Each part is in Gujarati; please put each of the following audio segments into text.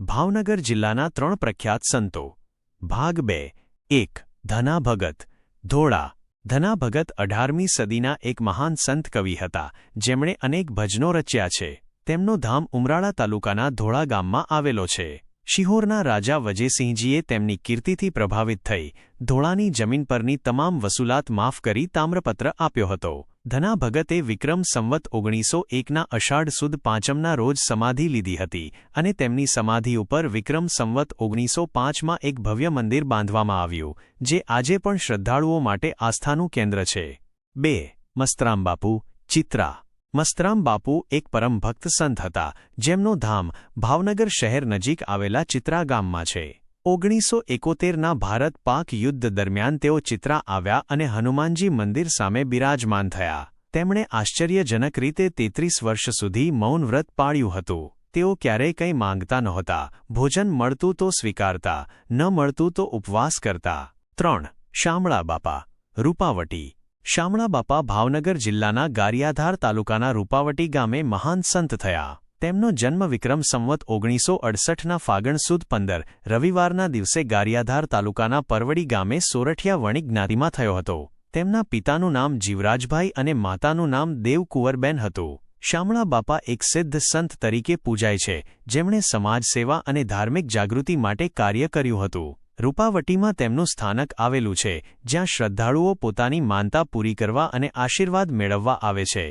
ભાવનગર જિલ્લાના ત્રણ પ્રખ્યાત સંતો. ભાગ બે. એક. ધના ભગત ધોળા. ધના ભગત અઢારમી સદીના એક મહાન સંત કવિ હતા, જેમણે અનેક ભજનો રચ્યા છે. તેમનો ધામ ઉમરાળા તાલુકાના ધોળા ગામમાં આવેલો છે. શિહોરના રાજા વજયસિંહજીએ તેમની કીર્તિથી પ્રભાવિત થઈ, ધોળાની જમીન પરની તમામ વસૂલાત માફ કરી તામ્રપત્ર આપ્યો હતો. ધના ભગતે વિક્રમ સંવત ઓગણીસો એકના અષાઢ સુદ પાંચમના રોજ સમાધિ લીધી હતી અને તેમની સમાધિ ઉપર વિક્રમ સંવત ઓગણીસો પાંચમાં એક ભવ્ય મંદિર બાંધવામાં આવ્યું, જે આજે પણ શ્રદ્ધાળુઓ માટે આસ્થાનું કેન્દ્ર છે. બે. મસ્તરામ બાપુ. ચિત્રા. મસ્તરામ બાપુ એક પરમ ભક્ત સંત હતા, જેમનો ધામ ભાવનગર શહેર નજીક આવેલા ચિત્રા ગામમાં છે. ઓગણીસો એકોતેરના ભારત પાક યુદ્ધ દરમિયાન તેઓ ચિત્રા આવ્યા અને હનુમાનજી મંદિર સામે બિરાજમાન થયા. તેમણે આશ્ચર્યજનક રીતે તેત્રીસ વર્ષ સુધી મૌન વ્રત પાળ્યું હતું. તેઓ ક્યારેય કંઈ માંગતા નહોતા. ભોજન મળતું તો સ્વીકારતા, ન મળતું તો ઉપવાસ કરતા. ત્રણ, શામળા બાપા. રૂપાવટી. શામળા બાપા ભાવનગર જિલ્લાના ગારિયાધાર તાલુકાના રૂપાવટી ગામે મહાન સંત થયા. તેમનો જન્મ વિક્રમ સંવત ઓગણીસો અડસઠના ફાગણ સુદ પંદર, રવિવારના દિવસે ગારિયાધાર તાલુકાના પરવડી ગામે સોરઠિયા વણિક જ્ઞાતિમાં થયો હતો. તેમના પિતાનું નામ જીવરાજભાઈ અને માતાનું નામ દેવકુંવરબેન હતું. શામળા બાપા એક સિદ્ધ સંત તરીકે પૂજાય છે, જેમણે સમાજ સેવા અને ધાર્મિક જાગૃતિ માટે કાર્ય કર્યું હતું. રૂપાવટીમાં તેમનું સ્થાનક આવેલું છે, જ્યાં શ્રદ્ધાળુઓ પોતાની માનતા પૂરી કરવા અને આશીર્વાદ મેળવવા આવે છે.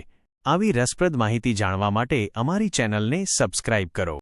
આવી રસપ્રદ માહિતી જાણવા માટે અમારી ચેનલને સબસ્ક્રાઇબ કરો.